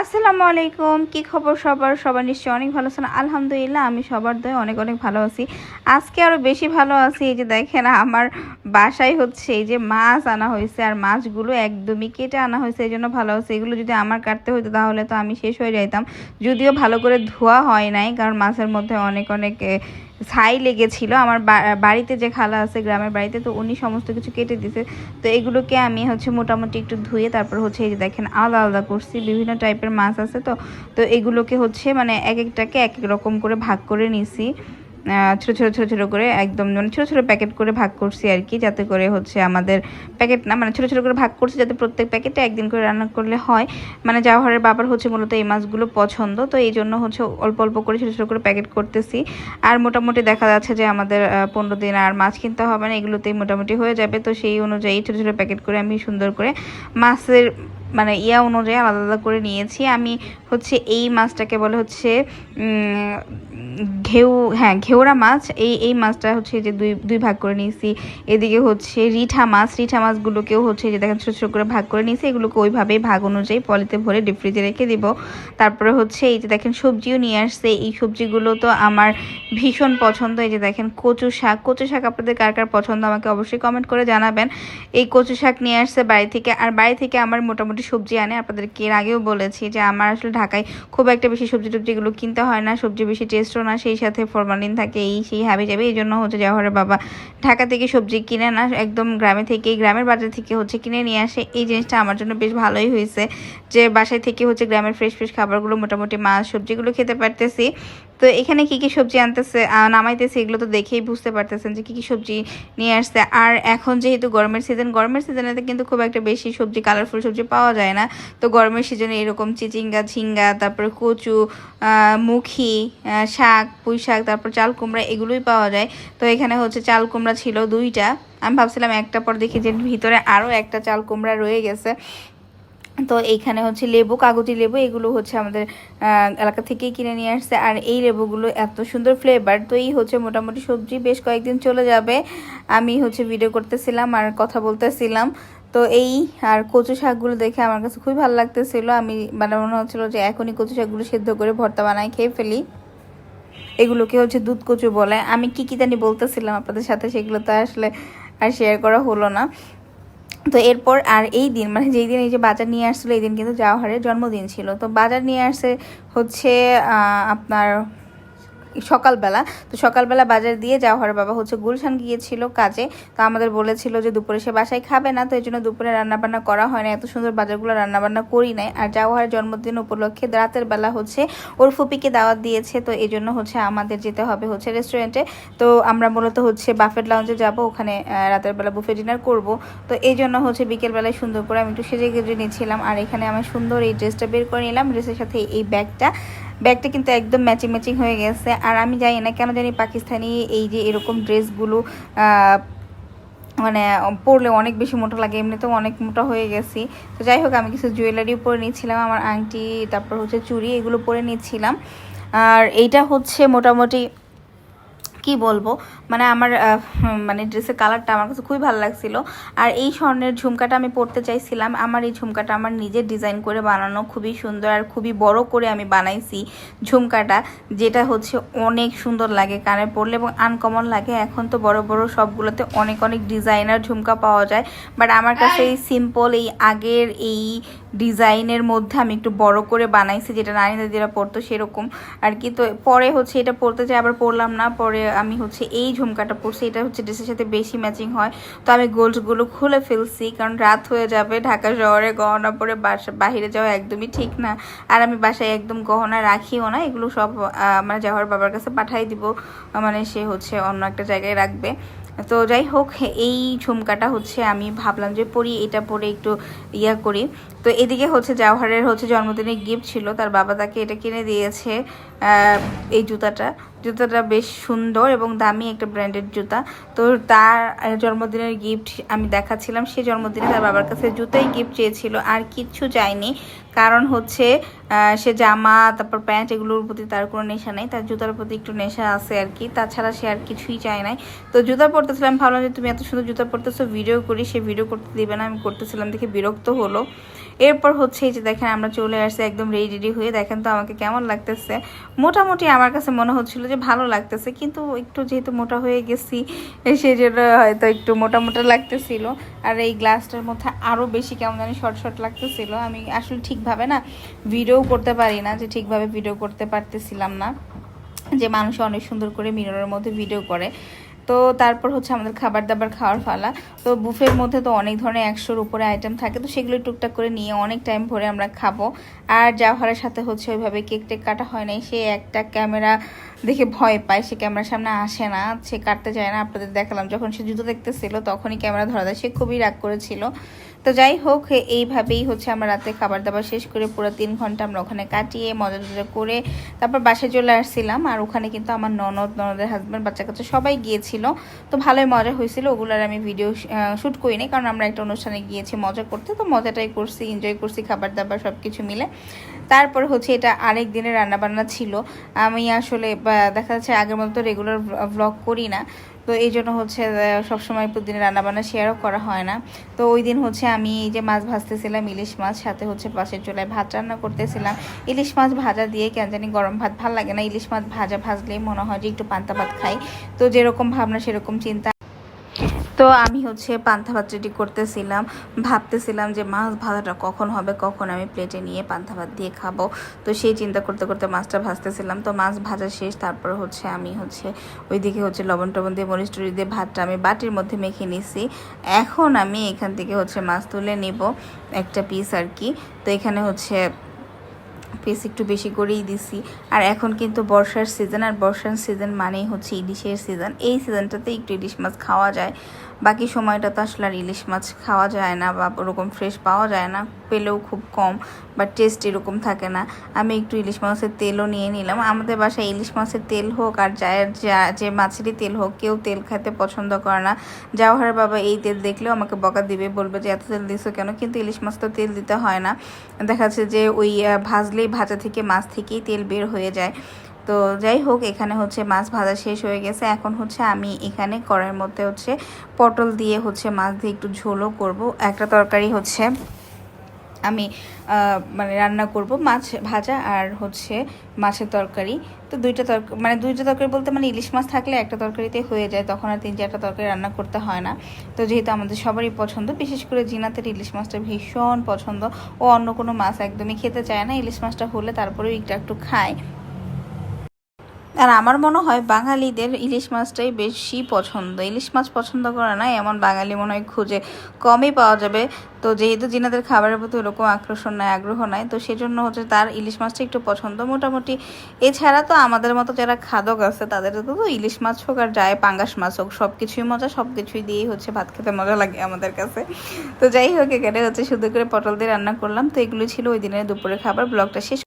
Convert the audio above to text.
আসসালামু আলাইকুম। কি খবর সবার? সবার নিশ্চয়ই অনেক ভালো আছেন। আলহামদুলিল্লাহ, আমি সবার দয়ে অনেক অনেক ভালো আছি। আজকে আরও বেশি ভালো আছি। এই যে দেখেন, আমার বাসায় হচ্ছে এই যে মাছ আনা হয়েছে আর মাছগুলো একদমই কেটে আনা হয়েছে, এই জন্য ভালো আছে। এগুলো যদি আমার কাটতে হতো তাহলে তো আমি শেষ হয়ে যাইতাম। যদিও ভালো করে ধোয়া হয় নাই, কারণ মাছের মধ্যে অনেক অনেক ছাই লেগেছিল। আমার বাড়িতে যে খালা আছে, গ্রামের বাড়িতে, তো উনি সমস্ত কিছু কেটে দিছে। তো এগুলোকে আমি হচ্ছে মোটামুটি একটু ধুয়ে তারপর হচ্ছে এই যে দেখেন, আলাদা আলাদা করছি। বিভিন্ন টাইপের মাছ আছে তো। তো এগুলোকে হচ্ছে মানে এক একটাকে এক এক রকম করে ভাগ করে নিছি। ছোট ছোট ছোট ছোট করে একদম মানে ছোট ছোট প্যাকেট করে ভাগ করছি আর কি, যাতে করে হচ্ছে আমাদের প্যাকেট না মানে ছোট ছোট করে ভাগ করছি যাতে প্রত্যেক প্যাকেটে একদিন করে রান্না করলে হয়। মানে জাওহারের বাবার হচ্ছে মূলত এই মাছগুলো পছন্দ, তো এই জন্য হচ্ছে অল্প অল্প করে ছোট ছোট করে প্যাকেট করতেছি। আর মোটামুটি দেখা যাচ্ছে যে আমাদের পনেরো দিন আর মাছ কিনতে হবে না, এগুলোতেই মোটামুটি হয়ে যাবে। তো সেই অনুযায়ী ছোট ছোট প্যাকেট করে আমি সুন্দর করে মাছের মানে ইয়া অনুযায়ী আলাদা আলাদা করে নিয়েছি। আমি হচ্ছে এই মাছটাকে বলে হচ্ছে ঘেউ হ্যাঁ ঘেউরা মাছ। এই এই মাছটা হচ্ছে যে দুই দুই ভাগ করে নিয়েছি। এদিকে হচ্ছে রিঠা মাছ। রিঠা মাছগুলোকেও হচ্ছে যে দেখেন ছোটো ছোটো করে ভাগ করে নিয়েছি। এগুলোকে ওইভাবেই ভাগ অনুযায়ী পলিতে ভরে ডিপ ফ্রিজে রেখে দিব। তারপরে হচ্ছে এই যে দেখেন সবজিও নিয়ে আসছে। এই সবজিগুলো তো আমার ভীষণ পছন্দ। এই যে দেখেন কচু শাক। কচু শাক আপনাদের কার কার পছন্দ আমাকে অবশ্যই কমেন্ট করে জানাবেন। এই কচু শাক নিয়ে আসছে বাড়ি থেকে। আর বাড়ি থেকে আমার মোটামুটি সবজি আনে, আপনাদেরকে এর আগেও বলেছি যে আমার আসলে ঢাকায় খুব একটা বেশি সবজি টবজি এগুলো কিনতে হয় না, সবজি বেশি টেস্টও না, সেই সাথে ফরমালিন থাকে, এই সেই হাবি যাবে এই জন্য হচ্ছে জওহরের বাবা ঢাকা থেকে সবজি কিনে না, একদম গ্রামে থেকে, গ্রামের বাজার থেকে হচ্ছে কিনে নিয়ে আসে। এই জিনিসটা আমার জন্য বেশ ভালোই হয়েছে যে বাসায় থেকে হচ্ছে গ্রামের ফ্রেশ ফ্রেশ খাবারগুলো মোটামুটি মাছ সবজিগুলো খেতে পারতেছি। তো এখানে কি কি সবজি আনতেছে নামাইতেছে, এগুলো তো দেখেই বুঝতে পারতেছেন যে কি কি সবজি নিয়ে আসছে। আর এখন যেহেতু গরমের সিজন গরমের সিজনেতে কিন্তু খুব একটা বেশি সবজি কালারফুল সবজি পাওয়া যায় না। তো গরমের সিজনে এরকম চিচিঙ্গা, ঝিঙ্গা, তারপরে কচু মুখি শাক, পুঁই শাক, তারপর চাল কুমড়া এগুলোই পাওয়া যায়। তো এখানে হচ্ছে চাল কুমড়া ছিল দুইটা। আমি ভাবছিলাম একটা পর দেখি যে ভিতরে আরও একটা চাল কুমড়া রয়ে গেছে। তো এইখানে হচ্ছে লেবু, কাগজি লেবু, এগুলো হচ্ছে আমাদের এলাকা থেকেই কিনে নিয়ে আসছে। আর এই লেবুগুলো এত সুন্দর ফ্লেভার তো এই হচ্ছে মোটামুটি সবজি, বেশ কয়েকদিন চলে যাবে। আমি হচ্ছে ভিডিও করতেছিলাম আর কথা বলতেছিলাম। তো এই আর কচু শাকগুলো দেখে আমার কাছে খুবই ভালো লাগতেছিল। আমি মানে মনে হচ্ছিল যে এখনই কচু শাকগুলো সেদ্ধ করে ভর্তা বানাই খেয়ে ফেলি। এগুলোকে হচ্ছে দুধ কচু বলে। আমি কি কি জানি বলতেছিলাম আপনাদের সাথে, সেগুলো তো আসলে আর শেয়ার করা হলো না। তো এরপর আর এই দিন মানে যেই দিন এই যে বাজার নিয়ে আসছিল, এই দিন কিন্তু জাওহারের জন্মদিন ছিল। তো বাজার নিয়ে আসছে হচ্ছে আপনার সকালবেলা, তো সকালবেলা বাজার দিয়ে জাওহারের বাবা হচ্ছে গুলশান গিয়েছিল কাজে, তো আমাদের বলেছিল যে দুপুরে সে বাসায় খাবে না, তো এই জন্য দুপুরে রান্নাবান্না করা হয় না এত সুন্দর বাজারগুলো রান্নাবান্না করি নাই। আর জাওহারের জন্মদিন উপলক্ষে রাতের বেলা হচ্ছে ওর ফুপিকে দাওয়াত দিয়েছে, তো এই জন্য হচ্ছে আমাদের যেতে হবে হচ্ছে রেস্টুরেন্টে তো আমরা মূলত হচ্ছে বাফেট লাউঞ্জে যাব, ওখানে রাতের বেলা বুফে ডিনার করব। তো এই জন্য হচ্ছে বিকেলবেলায় সুন্দর করে আমি একটু সেজে গেজে নিয়েছিলাম আর এখানে আমার সুন্দর এই ড্রেসটা বের করে নিলাম ড্রেসের সাথে এই ব্যাগটা। ব্যাগটা কিন্তু একদম ম্যাচিং ম্যাচিং হয়ে গেছে। আর আমি জানি না কেন জানি পাকিস্তানি এই যে এরকম ড্রেসগুলো মানে পরলে অনেক বেশি মোটা লাগে, এমনিতেও অনেক মোটা হয়ে গেছি। তো যাই হোক, আমি কিছু জুয়েলারিও পরে নিয়েছিলাম আমার আংটি, তারপর হচ্ছে চুড়ি, এগুলো পরে নিয়েছিলাম আর এইটা হচ্ছে মোটামুটি, কি বলব মানে আমার মানে ড্রেসের কালারটা আমার কাছে খুবই ভালো লাগছিল। আর এই স্বর্ণের ঝুমকাটা আমি পরতে চাইছিলাম। আমার এই ঝুমকাটা আমার নিজের ডিজাইন করে বানানো খুবই সুন্দর আর খুবই বড় করে আমি বানাইছি ঝুমকাটা যেটা হচ্ছে অনেক সুন্দর লাগে কানে পরলে এবং আনকমন লাগে। এখন তো বড় বড় সবগুলোতে অনেক অনেক ডিজাইনার ঝুমকা পাওয়া যায়। বাট আমার কাছে এই সিম্পল এই আগের এই ডিজাইনের মধ্যে আমি একটু বড় করে বানাইছি যেটা নারী দাদিরা পরতো সেরকম। আর কি তো পরে হচ্ছে এটা পরতে চাই আবার পরলাম না। পরে আমি হচ্ছে এই ঝুমকাটা পরছি এটা হচ্ছে ড্রেসের সাথে বেশি ম্যাচিং হয়। তো আমি গোল্ডগুলো খুলে ফেলছি কারণ রাত হয়ে যাবে ঢাকা শহরে গহনা পরে বাসা বাহিরে যাওয়া একদমই ঠিক না। আর আমি বাসায় একদম গহনা রাখিও না এগুলো সব আহ, মানে যাওয়ার বাবার কাছে পাঠাই দিব মানে সে হচ্ছে অন্য একটা জায়গায় রাখবে। তো যাই হোক এই ঝুমকাটা হচ্ছে আমি ভাবলাম যে পরি এটা পরে একটু ইয়া করি। তো এদিকে হচ্ছে জাওহারের হচ্ছে জন্মদিনের গিফট ছিল, তার বাবা তাকে এটা কিনে দিয়েছে এই জুতাটা। জুতাটা বেশ সুন্দর এবং দামি একটা ব্র্যান্ডেড জুতা। তো তার জন্মদিনের গিফট আমি দেখাচ্ছিলাম, সে জন্মদিনে তার বাবার কাছে জুতাই গিফট চেয়েছিল, আর কিচ্ছু চাইনি কারণ হচ্ছে সে জামা, তারপর প্যান্ট এগুলোর প্রতি তার কোনো নেশা নেই, তার জুতার প্রতি একটু নেশা আছে আর কি, তাছাড়া সে আর কিছুই চায় নাই। তো জুতা পরতেছিলাম ভাবলাম যে তুমি এত সুন্দর জুতা পরতেছো ভিডিও করি, সে ভিডিও করতে দিবে না, আমি করতেছিলাম দেখে বিরক্ত হলো। এরপর হচ্ছে এই যে দেখেন আমরা চলে আসছি একদম রেডি রেডি হয়ে। দেখেন তো আমাকে কেমন লাগতেছে। মোটামুটি আমার কাছে মনে হচ্ছিল যে ভালো লাগতেছে, কিন্তু একটু যেহেতু মোটা হয়ে গেছি সেই জন্য হয়তো একটু মোটা মোটা লাগতেছিল। আর এই গ্লাসটার মধ্যে আরও বেশি কেমন জানি শর্ট শর্ট লাগতেছিল। আমি আসলে ঠিকভাবে না ভিডিও করতে পারি না, যে ঠিকভাবে ভিডিও করতে পারতেছিলাম না। যে মানুষ অনেক সুন্দর করে মিররের মধ্যে ভিডিও করে। তো তারপর হচ্ছে আমাদের খাবার দাবার খাওয়ার ফালা তো বুফের মধ্যে তো অনেক ধরনের একশোর উপরে আইটেম থাকে, তো সেগুলো টুকটাক করে নিয়ে অনেক টাইম ভরে আমরা খাব। আর জাওহারের সাথে হচ্ছে ওইভাবে কেক টেক কাটা হয় নাই, সে একটা ক্যামেরা দেখে ভয় পায়, সে ক্যামেরার সামনে আসে না, সে কাটতে চায় না। আপনাদের দেখালাম, যখন সে জুতো দেখতেছিল, তখনই ক্যামেরা ধরা দেয়। সে খুবই রাগ করেছিল। তো যাই হোক এইভাবেই হচ্ছে আমরা রাতে খাবার দাবার শেষ করে পুরো তিন ঘণ্টা আমরা ওখানে কাটিয়ে মজা টজা করে তারপর বাসায় চলে আসছিলাম। আর ওখানে কিন্তু আমার ননদ, ননদের হাজব্যান্ড বাচ্চা কাচ্চা সবাই গিয়েছিল। তো ভালোই মজা হয়েছিল। ওগুলোর আমি ভিডিও শ্যুট করিনি কারণ আমরা একটা অনুষ্ঠানে গিয়েছি মজা করতে। তো মজাটাই করছি এনজয় করছি খাবার দাবার সব কিছু মিলে। তারপর হচ্ছে এটা আরেক দিনের রান্নাবান্না ছিল। আমি আসলে দেখা যাচ্ছে আগের মতো রেগুলার ব্লগ করি না। তো এই জন্য হচ্ছে সবসময় প্রতিদিন রান্নাবান্না শেয়ারও করা হয় না। তো ওই দিন হচ্ছে আমি এই যে মাছ ভাজতেছিলাম, ইলিশ মাছ, সাথে হচ্ছে পাশের চুলায় ভাত রান্না করতেছিলাম। ইলিশ মাছ ভাজা দিয়ে কেন জানি গরম ভাত ভালো লাগে না। ইলিশ মাছ ভাজা ভাজলেই মনে হয় যে একটু পান্তা ভাত খাই। তো যেরকম ভাবনা, সেরকম চিন্তা তো আমি হচ্ছে পান্থা ভাত রেডি করতেছিলাম। ভাবতেছিলাম যে মাছ ভাজাটা কখন হবে, কখন আমি প্লেটে নিয়ে পান্থা ভাত দিয়ে খাব। তো সেই চিন্তা করতে করতে মাছটা ভাজতেছিলাম। তো মাছ ভাজা শেষ, তারপর হচ্ছে আমি হচ্ছে ওইদিকে হচ্ছে লবণ টবণ দিয়ে, মরিচ টরিচ দিয়ে ভাতটা আমি বাটির মধ্যে মেখে নিছি। এখন আমি এখান থেকে হচ্ছে মাছ তুলে নিব একটা পিস আর কি। তো এখানে হচ্ছে পিস একটু বেশি করেই দিছি। আর এখন কিন্তু বর্ষার সিজন আর বর্ষার সিজন মানেই হচ্ছে ইলিশের সিজন এই সিজনটাতে একটু ইলিশ মাছ খাওয়া যায়। বাকি সময়টা তো আসলে আর ইলিশ মাছ খাওয়া যায় না বা ওরকম ফ্রেশ পাওয়া যায় না। পেলেও খুব কম বা টেস্ট এরকম থাকে না। আমি একটু ইলিশ মাছের তেলও নিয়ে নিলাম। আমাদের বাসায় ইলিশ মাছের তেল হোক আর যা- যে মাছেরই তেল হোক, কেউ তেল খেতে পছন্দ করে না। জাওহার বাবা এই তেল দেখলেও আমাকে বকা দিবে, বলবে যে, এত তেল দিছো কেন? কিন্তু ইলিশ মাছ তো তেল দিতে হয় না। দেখা যাচ্ছে যে ওই ভাজলেই ভাজা থেকে মাছ থেকেই তেল বের হয়ে যায়। তো যাই হোক, এখানে হচ্ছে মাছ ভাজা শেষ হয়ে গেছে। এখন হচ্ছে আমি এখানে কড়াইয়ের মধ্যে হচ্ছে পটল দিয়ে হচ্ছে মাছ দিয়ে একটু ঝোলও করব। একটা তরকারি হচ্ছে আমি মানে রান্না করব মাছ ভাজা আর হচ্ছে মাছের তরকারি। তো দুইটা তরকারি মানে দুইটা তরকারি বলতে মানে ইলিশ মাছ থাকলে একটা তরকারিতে হয়ে যায়, তখন আর তিন চারটা তরকারি রান্না করতে হয় না। তো যেহেতু আমাদের সবারই পছন্দ, বিশেষ করে জিনাতের ইলিশ মাছটা ভীষণ পছন্দ। ও অন্য কোনো মাছ একদমই খেতে চায় না, ইলিশ মাছটা হলে তারপরেও একটু একটু খায়। আর আমার মনে হয় বাঙালিদের ইলিশ মাছটাই বেশি পছন্দ। ইলিশ মাছ পছন্দ করে না, এমন বাঙালি মনে হয় খুঁজে কমই পাওয়া যাবে। তো যেহেতু জিনাদের খাবারের প্রতি ওরকম আকর্ষণ নাই, আগ্রহ নাই, তো সেজন্য হচ্ছে তার ইলিশ মাছটা একটু পছন্দ। মোটামুটি এছাড়া তো আমাদের মতো যারা খাদক আছে তাদের তো তো ইলিশ মাছ হোক আর যায় পাঙ্গাস মাছ হোক সব কিছুই মজা সব কিছুই দিয়েই হচ্ছে ভাত খেতে মজা লাগে আমাদের কাছে। তো যাই হোক, এখানে হচ্ছে শুধু করে পটল দিয়ে রান্না করলাম। তো এগুলো ছিল ওই দিনের দুপুরে খাবার। ব্লগটা শেষ